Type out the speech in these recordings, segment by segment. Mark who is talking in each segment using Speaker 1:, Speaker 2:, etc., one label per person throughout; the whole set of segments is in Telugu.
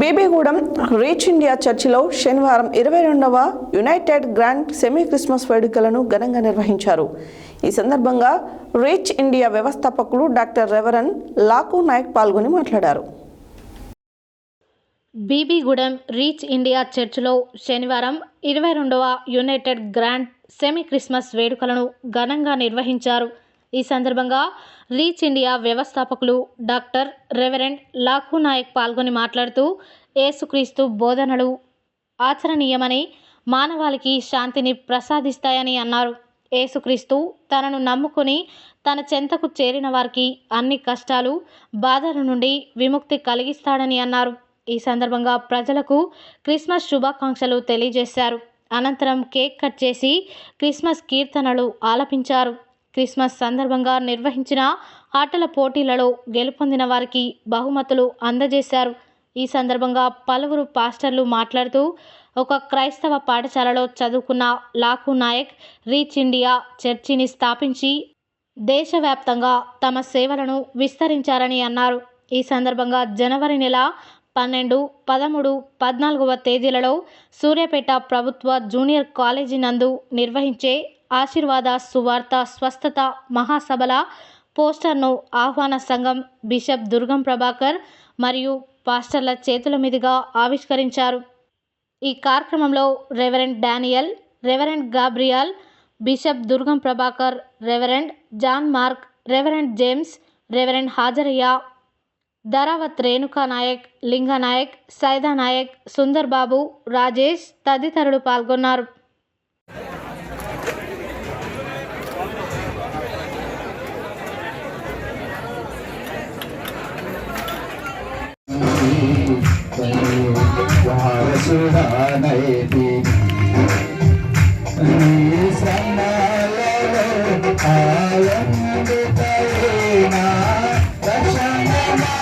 Speaker 1: బీబీగూడెం రీచ్ ఇండియా చర్చిలో శనివారం ఇరవై రెండవ యునైటెడ్ గ్రాండ్ సెమీ క్రిస్మస్ వేడుకలను ఘనంగా నిర్వహించారు. ఈ సందర్భంగా రీచ్ ఇండియా వ్యవస్థాపకులు డాక్టర్ రెవరన్ లాకు నాయక్ పాల్గొని మాట్లాడారు.
Speaker 2: బీబీగూడెం రీచ్ ఇండియా చర్చిలో శనివారం ఇరవై రెండవ యునైటెడ్ గ్రాండ్ సెమీ క్రిస్మస్ వేడుకలను ఘనంగా నిర్వహించారు. ఈ సందర్భంగా రీచ్ ఇండియా వ్యవస్థాపకులు డాక్టర్ రెవరెండ్ లాఖు నాయక్ పాల్గొని మాట్లాడుతూ ఏసుక్రీస్తు బోధనలు ఆచరణీయమని మానవాళికి శాంతిని ప్రసాదిస్తాయని అన్నారు. ఏసుక్రీస్తు తనను నమ్ముకుని తన చెంతకు చేరిన వారికి అన్ని కష్టాలు బాధల నుండి విముక్తి కలిగిస్తాడని అన్నారు. ఈ సందర్భంగా ప్రజలకు క్రిస్మస్ శుభాకాంక్షలు తెలియజేశారు. అనంతరం కేక్ కట్ చేసి క్రిస్మస్ కీర్తనలు ఆలపించారు. క్రిస్మస్ సందర్భంగా నిర్వహించిన ఆటల పోటీలలో గెలుపొందిన వారికి బహుమతులు అందజేశారు. ఈ సందర్భంగా పలువురు పాస్టర్లు మాట్లాడుతూ ఒక క్రైస్తవ పాఠశాలలో చదువుకున్న లాఖు నాయక్ రీచ్ ఇండియా చర్చిని స్థాపించి దేశవ్యాప్తంగా తమ సేవలను విస్తరించారని అన్నారు. ఈ సందర్భంగా జనవరి నెల పన్నెండు పదమూడు పద్నాలుగవ తేదీలలో సూర్యాపేట ప్రభుత్వ జూనియర్ కాలేజీ నందు నిర్వహించే ఆశీర్వాద సువార్త స్వస్థత మహాసభల పోస్టర్ను ఆహ్వాన సంఘం బిషప్ దుర్గం ప్రభాకర్ మరియు పాస్టర్ల చేతుల మీదుగా ఆవిష్కరించారు. ఈ కార్యక్రమంలో reverend Daniel reverend Gabriel bishop Durgam Prabhakar reverend John Mark reverend James reverend Hazarayya Dharavath Renuka Nayak Linga Nayak Saida Naik Sundar Babu Rajesh తదితరులు పాల్గొన్నారు.
Speaker 3: వారసుడానైతి నీ సన్నాలలో ఆనందితైన రక్షణమాయనే.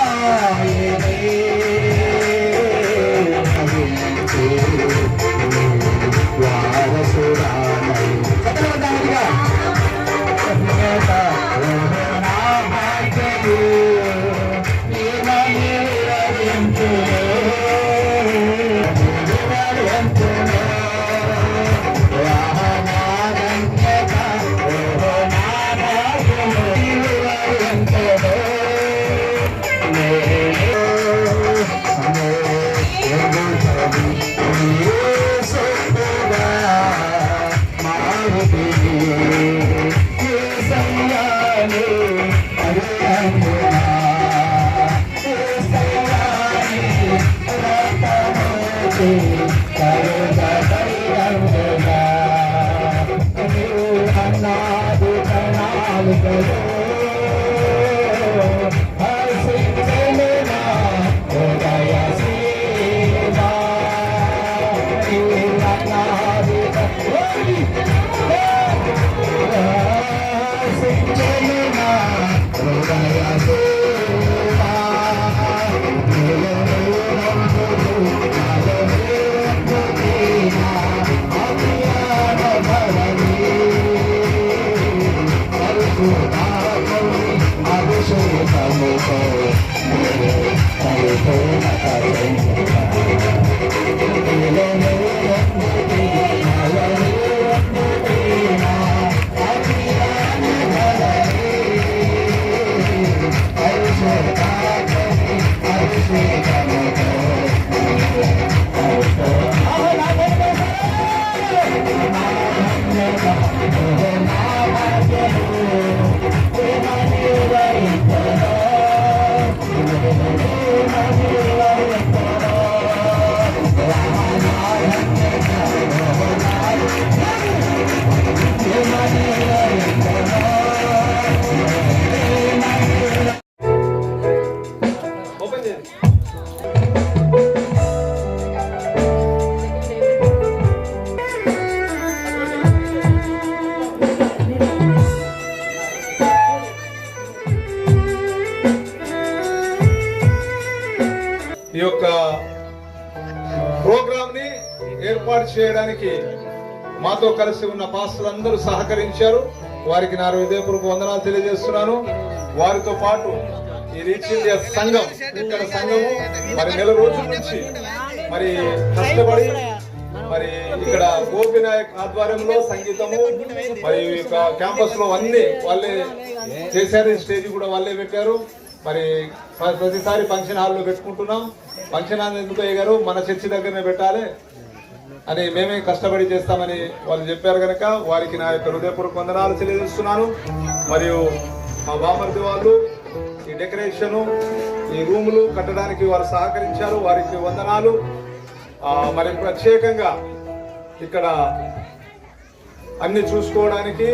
Speaker 3: inteiro, caramba.
Speaker 4: ఈ ప్రోగ్రామ్ని ఏర్పాటు చేయడానికి మాతో కలిసి ఉన్న పాస్టర్లు అందరూ సహకరించారు. వారికి నా హృదయపూర్వక వందనాలు తెలియజేస్తున్నాను. వారితో పాటు ఈ రీచ్ ఇండియా సంఘం ఇక్కడ సంఘము మరి నెల రోజుల నుంచి మరి కష్టపడి మరి ఇక్కడ గోపినాయక్ ఆధ్వర్యంలో సంగీతము మరి క్యాంపస్లో అన్ని వాళ్ళే చేశారు. స్టేజ్ కూడా వాళ్ళే పెట్టారు. మరి ప్రతిసారి ఫంక్షన్ హాల్లో పెట్టుకుంటున్నాం. ఫంక్షన్ హాల్ ఎందుకు అయ్యారు మన చర్చి దగ్గరనే పెట్టాలి అని మేమే కష్టపడి చేస్తామని వాళ్ళు చెప్పారు కనుక వారికి నా యొక్క హృదయపూర్వక వందనాలు తెలియజేస్తున్నాను. మరియు మా బామర్ది వాళ్ళు ఈ డెకరేషను ఈ రూములు కట్టడానికి వారు సహకరించారు. వారికి వందనాలు. మరి ప్రత్యేకంగా ఇక్కడ అన్ని చూసుకోవడానికి